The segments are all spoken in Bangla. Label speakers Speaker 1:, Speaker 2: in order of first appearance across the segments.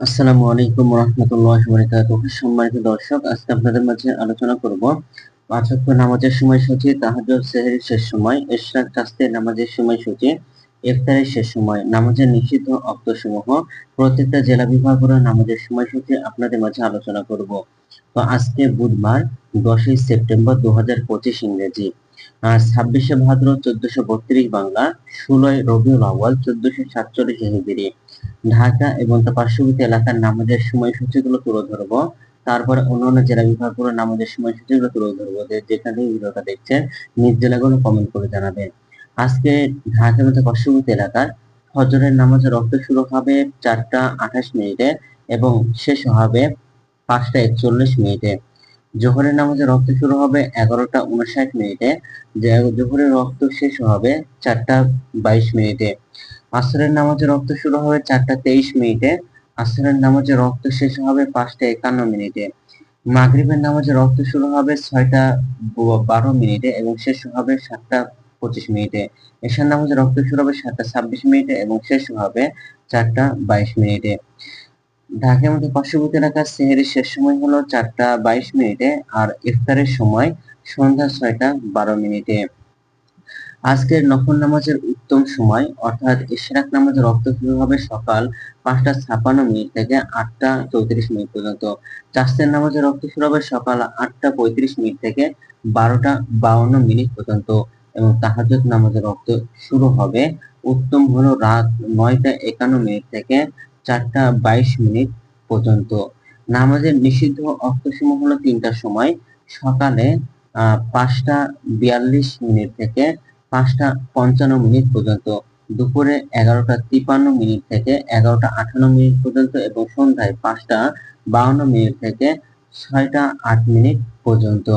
Speaker 1: আসসালামু আলাইকুম রহমতুল্লাহ বরকাতুহ। সম্মানিত দর্শক, আজকে আপনাদের মাঝে আলোচনা করব পাঁচ নামাজের সময়সূচি, তাহাজ্জুদ, সেহরির শেষ সময়, ইশরাক কাস্তের নামাজের সময়সূচি, ইফতারের শেষ সময়, নামাজের নিষিদ্ধ অক্তসমূহ প্রত্যেকটা জেলা বিভাগের নামাজের সময়সূচি আপনাদের মাঝে আলোচনা করব। তো আজকে বুধবার, দশই সেপ্টেম্বর দু হাজার পঁচিশ ইংরেজি। ছাব্বিশে ভাদ্র চোদ্দশো বত্রিশ বাংলা, ষোলোই রবিউল আওয়াল চোদ্দশো সাতচল্লিশ হিজরি। ঢাকা এবং তার পার্শ্ববর্তী এলাকার নামাজের সময়সূচিগুলো তুলে ধরবো। তারপরে অন্যান্য জেলা বিভাগগুলোর নামাজের সময়সূচিগুলো তুলে ধরবো। যেখান ভিডিওটা দেখছেন, নিজ জেলাগুলো কমেন্ট করে জানাবেন। আজকে ঢাকা এবং পার্শ্ববর্তী এলাকার ফজরের নামাজের রক্ত শুরু হবে চারটা আঠাশ মিনিটে এবং শেষ হবে পাঁচটা একচল্লিশ মিনিটে। জোহরের নামাজের রক্ত শুরু হবে এগারোটা উনষাট মিনিটে। জোহরের রক্ত শেষ হবে চারটা বাইশ মিনিটে। আসরের নামাজের রক্ত শুরু হবে চারটা তেইশ মিনিটে। আসরের নামাজের রক্ত শেষ হবে পাঁচটা একান্ন মিনিটে। মাগরিবের নামাজের রক্ত শুরু হবে ছয়টা বারো মিনিটে এবং শেষ হবে সাতটা পঁচিশ মিনিটে। এশার নামাজের রক্ত শুরু হবে সাতটা ছাব্বিশ মিনিটে এবং শেষ হবে চারটা বাইশ মিনিটে। ঢাকার মধ্যে পার্শ্ববর্তী এলাকার সেহেরের শেষ সময় হলো চারটা বাইশ মিনিটে আর ইফতারের সময় সন্ধ্যা ছয়টা বারো মিনিটে। আজকের নফল নামাজের উত্তম সময়, অর্থাৎ ইশরাক নামাজের রক্ত শুরু হবে? সকাল পাঁচটা ছাপান্ন মিনিট থেকে আটটা চৌত্রিশ মিনিট পর্যন্ত। চাষের নামাজের রক্ত শুরু হবে সকাল আটটা পঁয়ত্রিশ মিনিট থেকে বারোটা বাউন্ন মিনিট পর্যন্ত এবং তাহাজত নামাজের রক্ত শুরু হবে। উত্তম হলো রাত নয়টা একান্ন মিনিট থেকে চারটা বাইশ মিনিট পর্যন্ত। নামাজের নিষিদ্ধ অক্তসমূহ হলো তিনটার সময়। সকালে পাঁচটা বিয়াল্লিশ মিনিট থেকে পাঁচটা পঞ্চান্ন মিনিট পর্যন্ত, দুপুরে এগারোটা তিপান্ন মিনিট থেকে এগারোটা আঠান্ন মিনিট পর্যন্ত এবং সন্ধ্যায় পাঁচটা বাউন্ন মিনিট থেকে ছয়টা আট মিনিট পর্যন্ত।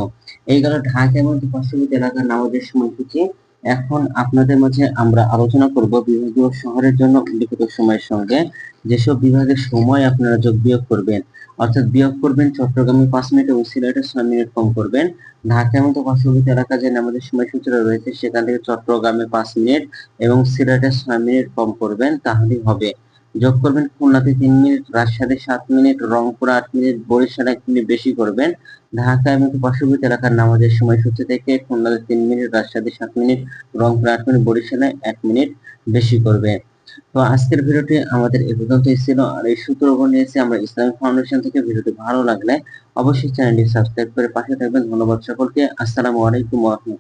Speaker 1: এই গেল ঢাকা এবং পার্শ্ববর্তী এলাকার নামাজের সময়সূচি। এখন আপনাদের মাঝে আমরা আলোচনা করব বিভাগীয় শহরের জন্য উল্লিখিত সময়ের সঙ্গে। যেসব বিভাগের সময় আপনারা যোগ বিয়োগ করবেন, অর্থাৎ বিয়োগ করবেন, চট্টগ্রামে পাঁচ মিনিট এবং সিলেটে ছয় মিনিট কম করবেন। ঢাকার মতো পার্শ্ববর্তী এলাকা যে আমাদের সময়সূচি রয়েছে, সেখান থেকে চট্টগ্রামে পাঁচ মিনিট এবং সিলেটে ছয় মিনিট কম করবেন, তাহলেই হবে। যোগ করবেন খুলনাতে তিন মিনিট রাজশাহী সাত মিনিট, রংপুর আট মিনিট, বরিশাল এক মিনিট বেশি করবেন। ঢাকা এবং পার্শ্ববর্তী এলাকার নামাজের সময় সময়সূচি থেকে খুলনাতে তিন মিনিট রাজশাহী সাত মিনিট, রংপুর আট মিনিট, বরিশালে এক মিনিট বেশি করবে তো আজকের ভিডিওটি আমাদের এ পর্যন্তই ছিল। আর এই সূত্র নিয়েছি আমরা ইসলামিক ফাউন্ডেশন থেকে। ভিডিওটি ভালো লাগলে অবশ্যই চ্যানেলটি সাবস্ক্রাইব করে পাশে থাকবেন। ধন্যবাদ সকলকে। আসসালামু আলাইকুম রহমতুল্লাহ।